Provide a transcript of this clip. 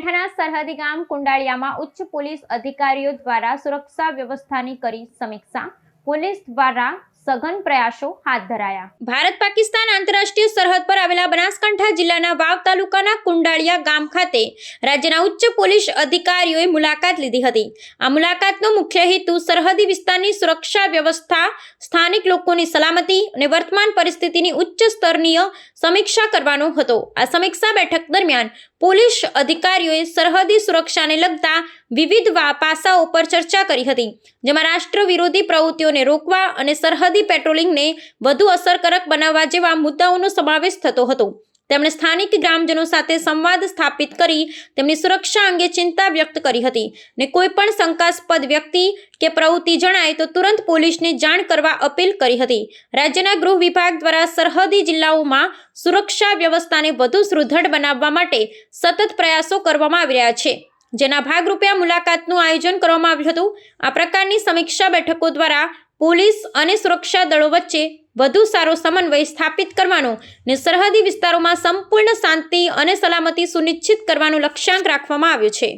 બનાસકાંઠાના સરહદી ગામ કુંડાળિયામાં ઉચ્ચ પોલીસ અધિકારીઓ દ્વારા સુરક્ષા વ્યવસ્થાની કરી સમીક્ષા. પોલીસ દ્વારા સઘન પ્રયાસો હાથ ધરાયા. ભારત પાકિસ્તાન આંતરરાષ્ટ્રીય સરહદ પર આવેલા બનાસકાંઠા જિલ્લાના વાવ તાલુકાના કુંડાળિયા ગામ ખાતે રાજ્યના ઉચ્ચ પોલીસ અધિકારીઓએ મુલાકાત લીધી હતી. આ મુલાકાતનો મુખ્ય હેતુ સરહદી વિસ્તારની સુરક્ષા વ્યવસ્થા, સ્થાનિક લોકોની સલામતી અને વર્તમાન પરિસ્થિતિની ઉચ્ચ સ્તરનીય સમીક્ષા કરવાનો હતો. આ સમીક્ષા બેઠક દરમિયાન પોલીસ અધિકારીઓએ સરહદી સુરક્ષાને લગતા વિવિધ પાસાઓ પર ચર્ચા કરી હતી, જેમાં રાષ્ટ્ર વિરોધી પ્રવૃત્તિઓને રોકવા અને સરહદી પેટ્રોલિંગને વધુ અસરકારક બનાવવા જેવા મુદ્દાઓનો સમાવેશ થતો હતો. તેમણે સ્થાનિક ગ્રામજનો સાથે સંવાદ સ્થાપિત કરી તેમની સુરક્ષા અંગે ચિંતા વ્યક્ત કરી હતી ને કોઈપણ શંકાસ્પદ વ્યક્તિ કે પ્રવૃત્તિ જણાય તો તુરંત પોલીસને જાણ કરવા અપીલ કરી હતી. રાજ્યના ગૃહ વિભાગ દ્વારા સરહદી જિલ્લાઓમાં સુરક્ષા વ્યવસ્થાને વધુ સુદૃઢ બનાવવા માટે સતત પ્રયાસો કરવામાં આવી રહ્યા છે. જેના ભાગરૂપે આ મુલાકાતનું આયોજન કરવામાં આવ્યું હતું. આ પ્રકારની સમીક્ષા બેઠકો દ્વારા પોલીસ અને સુરક્ષા દળો વચ્ચે વધુ સારો સમન્વય સ્થાપિત કરવાનો ને સરહદી વિસ્તારોમાં સંપૂર્ણ શાંતિ અને સલામતી સુનિશ્ચિત કરવાનો લક્ષ્યાંક રાખવામાં આવ્યો છે.